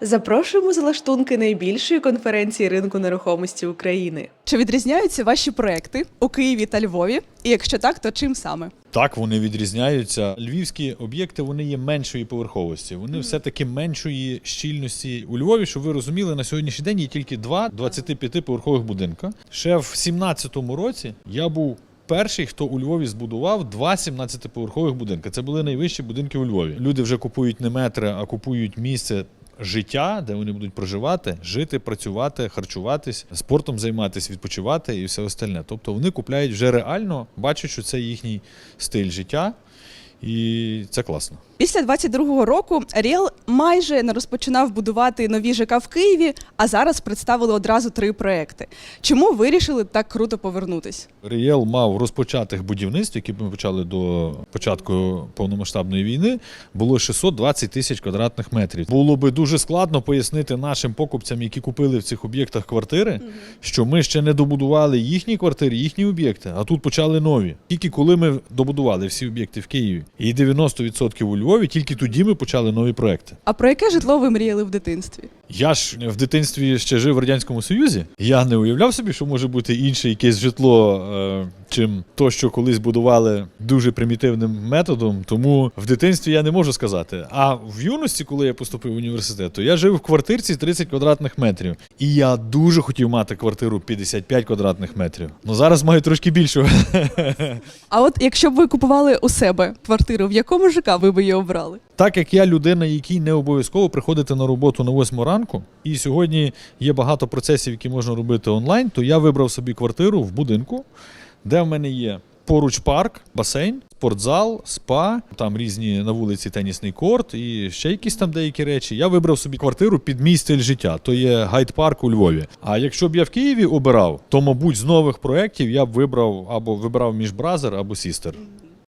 Запрошуємо за лаштунки найбільшої конференції ринку нерухомості України. Чи відрізняються ваші проекти у Києві та Львові? І якщо так, то чим саме? Так, вони відрізняються. Львівські об'єкти вони є меншої поверховості. Вони все-таки меншої щільності. У Львові, щоб ви розуміли, на сьогоднішній день є тільки два 25-поверхових будинка. Ще в 17-му році я був. Перший, хто у Львові збудував два 17-поверхових будинки. Це були найвищі будинки у Львові. Люди вже купують не метри, а купують місце життя, де вони будуть проживати, жити, працювати, харчуватись, спортом займатися, відпочивати і все остальне. Тобто вони купляють вже реально, бачать, що це їхній стиль життя, і це класно. Після 22-го року Ріел майже не розпочинав будувати нові ЖК в Києві, а зараз представили одразу три проекти. Чому вирішили так круто повернутись? Рієл мав розпочатих будівництв, які ми почали до початку повномасштабної війни, було 620 тисяч квадратних метрів. Було би дуже складно пояснити нашим покупцям, які купили в цих об'єктах квартири, що ми ще не добудували їхні квартири, їхні об'єкти, а тут почали нові. Тільки коли ми добудували всі об'єкти в Києві і 90% у Львові, тільки тоді ми почали нові проекти. А про яке житло ви мріяли в дитинстві? Я ж в дитинстві ще жив в радянському союзі. Я не уявляв собі, що може бути інше якесь житло, е, чим то, що колись будували дуже примітивним методом. Тому в дитинстві я не можу сказати. А в юності, коли я поступив в університет, то я жив в квартирці 30 квадратних метрів. І я дуже хотів мати квартиру 55 квадратних метрів. Ну зараз маю трошки більшу. А от якщо б ви купували у себе квартиру, в якому ЖК ви би її обрали? Так як я людина, якій не обов'язково приходити на роботу на 8 ранку, і сьогодні є багато процесів, які можна робити онлайн, то я вибрав собі квартиру в будинку, де в мене є поруч парк, басейн, спортзал, спа, там різні на вулиці тенісний корт і ще якісь там деякі речі. Я вибрав собі квартиру під мій стиль життя. То є гайд-парк у Львові. А якщо б я в Києві обирав, то мабуть з нових проєктів я б вибрав або вибрав між Бразер або Сістер.